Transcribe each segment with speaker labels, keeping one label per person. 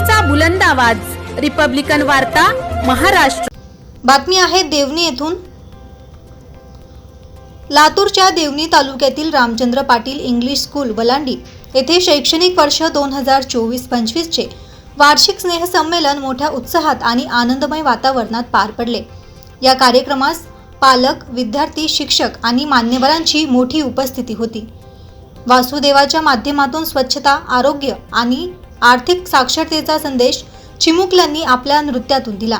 Speaker 1: लोकशाहीचा बुलंद आवाज. रिपब्लिकन वार्ता महाराष्ट्र.
Speaker 2: बातमी आहे देवणी येथून. लातूरच्या देवणी तालुक्यातील रामचंद्र पाटील इंग्लिश स्कूल वलांडी येथे शैक्षणिक वर्ष दोन हजार चोवीस पंचवीसचे वार्षिक स्नेहसंमेलन मोठ्या उत्साहात आणि आनंदमय वातावरणात पार पडले. या कार्यक्रमास पालक विद्यार्थी शिक्षक आणि मान्यवरांची मोठी उपस्थिती होती. वासुदेवाच्या माध्यमातून स्वच्छता आरोग्य आणि आर्थिक साक्षरतेचा संदेश चिमुकल्यांनी आपल्या नृत्यातून दिला.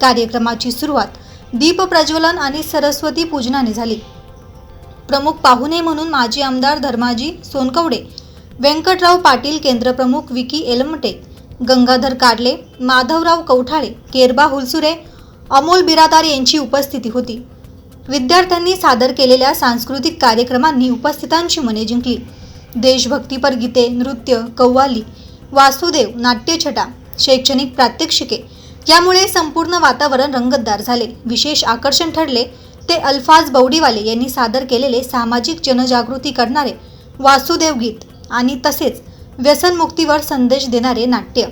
Speaker 2: कार्यक्रमाची सुरुवात दीप प्रज्वलन आणि सरस्वती पूजनाने झाली. प्रमुख पाहुणे म्हणून माजी आमदार धर्माजी सोनकवडे व्यंकटराव पाटील केंद्रप्रमुख विकी एलमटे गंगाधर कारले माधवराव कौठाळे केरबा हुलसुरे अमोल बिरादार यांची उपस्थिती होती. विद्यार्थ्यांनी सादर केलेल्या सांस्कृतिक कार्यक्रमांनी उपस्थितांची मने जिंकली. देशभक्तीपर गीते नृत्य कव्वाली वासुदेव नाट्यछटा शैक्षणिक प्रात्यक्षिके यामुळे संपूर्ण वातावरण रंगतदार झाले. विशेष आकर्षण ठरले ते अल्फाज बौडीवाले यांनी सादर केलेले सामाजिक जनजागृती करणारे वासुदेव गीत आणि तसेच व्यसनमुक्तीवर संदेश देणारे नाट्य.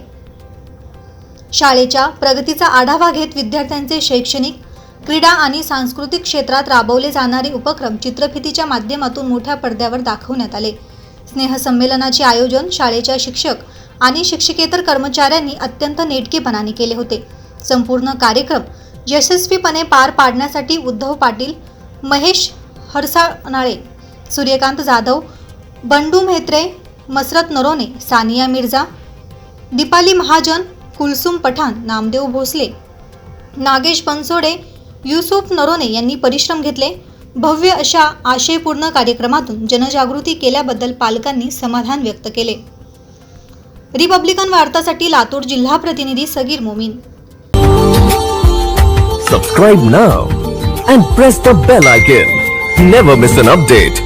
Speaker 2: शाळेच्या प्रगतीचा आढावा घेत विद्यार्थ्यांचे शैक्षणिक क्रीडा आणि सांस्कृतिक क्षेत्रात राबवले जाणारे उपक्रम चित्रफितीच्या माध्यमातून मोठ्या पडद्यावर दाखवण्यात आले. स्नेहसंमेलनाचे आयोजन शाळेच्या शिक्षक आणि शिक्षकेतर कर्मचाऱ्यांनी अत्यंत नेटकेपणाने केले होते. संपूर्ण कार्यक्रम यशस्वीपणे पार पाडण्यासाठी उद्धव पाटील महेश हरसाणाळे सूर्यकांत जाधव बंडू म्हेत्रे मसरत नरोने सानिया मिर्झा दीपाली महाजन कुलसुम पठाण नामदेव भोसले नागेश बनसोडे युसुफ नरोने यांनी परिश्रम घेतले. भव्य अशा आशयपूर्ण कार्यक्रमातून जनजागृती केल्याबद्दल पालकांनी समाधान व्यक्त केले. रिपब्लिकन वार्तासाठी लातूर जिल्हा प्रतिनिधी Sagir Momin.
Speaker 3: Subscribe now and press the bell icon never miss an update